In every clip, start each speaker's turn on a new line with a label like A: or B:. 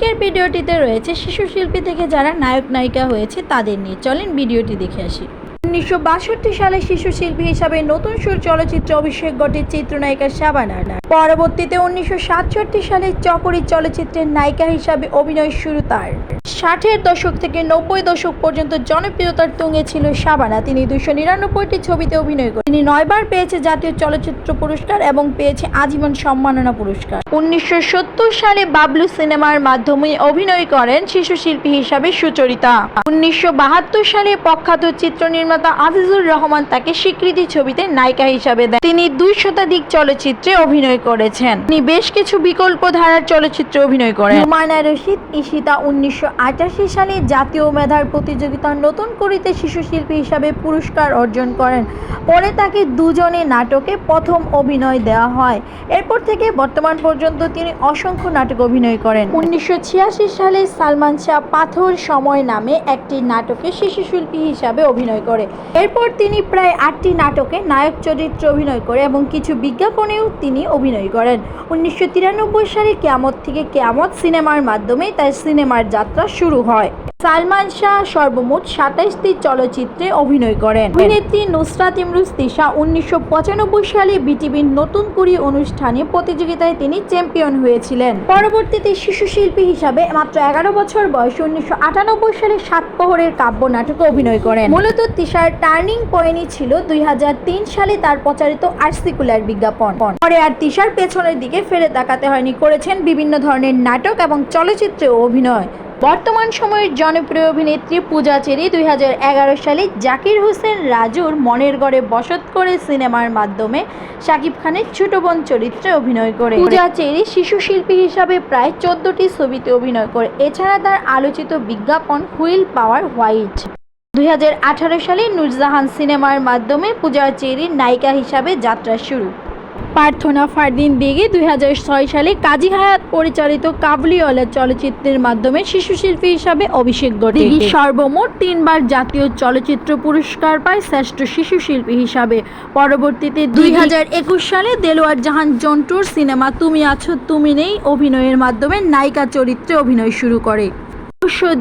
A: আজকের ভিডিওটিতে রয়েছে শিশু শিল্পী থেকে যারা নায়ক নায়িকা হয়েছে তাদের নিয়ে। চলেন ভিডিওটি দেখে আসি। উনিশশো বাষট্টি সালে শিশু শিল্পী হিসাবে নতুন সুর চলচ্চিত্রে অভিষেক ঘটে চিত্রনায়িকা শাবানার পরবর্তীতে উনিশশো সাতষট্টি সালে চকরি চলচ্চিত্রের নায়িকা হিসাবে অভিনয় শুরু তার। ষাটের দশক থেকে নব্বই দশক পর্যন্ত জনপ্রিয়তার তুঙ্গে ছিল শাবানা। তিনি দুশো নিরানব্বইটি ছবিতে অভিনয় করেন। তিনি নয়বার পেয়েছে জাতীয় চলচ্চিত্র পুরস্কার এবং পেয়েছে আজীবন সম্মাননা পুরস্কার। উনিশশো সত্তর সালে বাবলু সিনেমার মাধ্যমে অভিনয় করেন শিশু শিল্পী হিসাবে সুচরিতা। উনিশশো বাহাত্তর সালে প্রখ্যাত চিত্র নির্মাতা আজিজুর রহমান তাকে স্বীকৃতি ছবিতে নায়িকা হিসাবে দেন। তিনি দুই শতাধিক চলচ্চিত্রে অভিনয় করেছেন। তিনি বেশ কিছু বিকল্প ধারার চলচ্চিত্রে অভিনয় করেন। হুমায়ুনা রশিদ ঈশিতা উনিশশো সালে জাতীয় মেধার প্রতিযোগিতার নতুন করিতে শিশু শিল্পী হিসাবে পুরস্কার অর্জন করেন। পরে তাকে দুজনে নাটকে প্রথম অভিনয় দেওয়া হয়। এরপর থেকে বর্তমান পর্যন্ত তিনি অসংখ্য নাটক অভিনয় করেন। উনিশশো ছিয়াশি সালে সালমান শাহ পাথর সময় নামে একটি নাটকে শিশু শিল্পী হিসাবে অভিনয় করে। এরপর তিনি প্রায় আটটি নাটকে নায়ক চরিত্র অভিনয় করে এবং কিছু বিজ্ঞাপনেও তিনি অভিনয় করেন। উনিশশো তিরানব্বই সালে কেয়ামত থেকে কেয়ামত সিনেমার মাধ্যমে তার সিনেমার যাত্রা শুরু হয়। সালমান শাহ সর্বমোট সাতাইশটি চলচ্চিত্রে অভিনয় করেন। অভিনেত্রী নুসরাত ইমরুজ তিশা উনিশশো পঁচানব্বই সালে বিটিভির নতুন কুড়ি অনুষ্ঠানে প্রতিযোগিতায় তিনি চ্যাম্পিয়ন হয়েছিলেন। পরবর্তীতে শিশু শিল্পী হিসাবে মাত্র এগারো বছর বয়সে উনিশশো আটানব্বই সালে সাত প্রহরের কাব্য নাটকে অভিনয় করেন। মূলত তিশার টার্নিং পয়েন্টই ছিল দুই হাজার তিন সালে তার প্রচারিত আর্সিকুলার বিজ্ঞাপন। পরে আর তিশার পেছনের দিকে ফেরে তাকাতে হয়নি করেছেন বিভিন্ন ধরনের নাটক এবং চলচ্চিত্রে অভিনয়। বর্তমান সময়ের জনপ্রিয় অভিনেত্রী পূজা চেরি দুই হাজার এগারো সালে জাকির হোসেন রাজুর মনের গড়ে বসত করে সিনেমার মাধ্যমে শাকিব খানের ছোট বোন চরিত্রে অভিনয় করে। পূজা চেরি শিশু শিল্পী হিসাবে প্রায় চোদ্দটি ছবিতে অভিনয় করে। এছাড়া তার আলোচিত বিজ্ঞাপন হুইল পাওয়ার হোয়াইট। দুই হাজার আঠারো সালে নুরজাহান সিনেমার মাধ্যমে পূজা চেরির নায়িকা হিসাবে যাত্রা শুরু। প্রার্থনা ফারদিন দিঘি দুই সালে কাজী হায়াত পরিচালিত কাবলিওয়ালা চলচ্চিত্রের মাধ্যমে শিশু শিল্পী হিসাবে অভিষেক ঘটে। দিঘি সর্বমোট তিনবার জাতীয় চলচ্চিত্র পুরস্কার পায় শ্রেষ্ঠ শিশু শিল্পী হিসাবে। পরবর্তীতে দুই হাজার একুশ সালে দেলোয়ার জাহান জন্টুর সিনেমা তুমি আছো তুমি নেই অভিনয়ের মাধ্যমে নায়িকা চরিত্রে অভিনয় শুরু করে।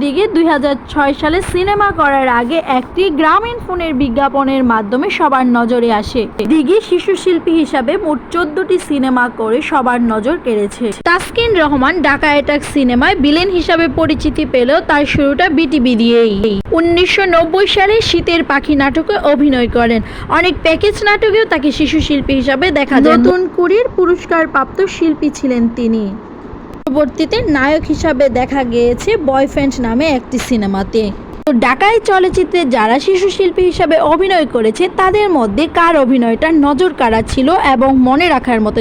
A: দিকে দুই হাজার ছয় সালে সিনেমা করার আগে একটি গ্রামীণ ফোনের বিজ্ঞাপনের মাধ্যমে সবার নজরে আসে। দিঘি শিশু শিল্পী হিসাবে মোট চোদ্দটি সিনেমা করে সবার নজর কেড়েছে। তাসকিন রহমান ঢাকা অ্যাটাক সিনেমায় বিলেন হিসাবে পরিচিতি পেলেও তার শুরুটা বিটিভি দিয়েই। উনিশশো নব্বই সালে শীতের পাখি নাটকে অভিনয় করেন। অনেক প্যাকেজ নাটকেও তাকে শিশু শিল্পী হিসাবে দেখা যায়। নতুন কুড়ির পুরস্কার প্রাপ্ত শিল্পী ছিলেন তিনি। পরবর্তীতে নায়ক হিসাবে দেখা গিয়েছে বয়ফ্রেন্ড নামে একটি সিনেমাতে। তো ডাকাই চলচ্চিত্রে যারা শিশু শিল্পী হিসাবে অভিনয় করেছে, তাদের মধ্যে কার অভিনয়টা নজর কাড়া ছিল এবং মনে রাখার মতো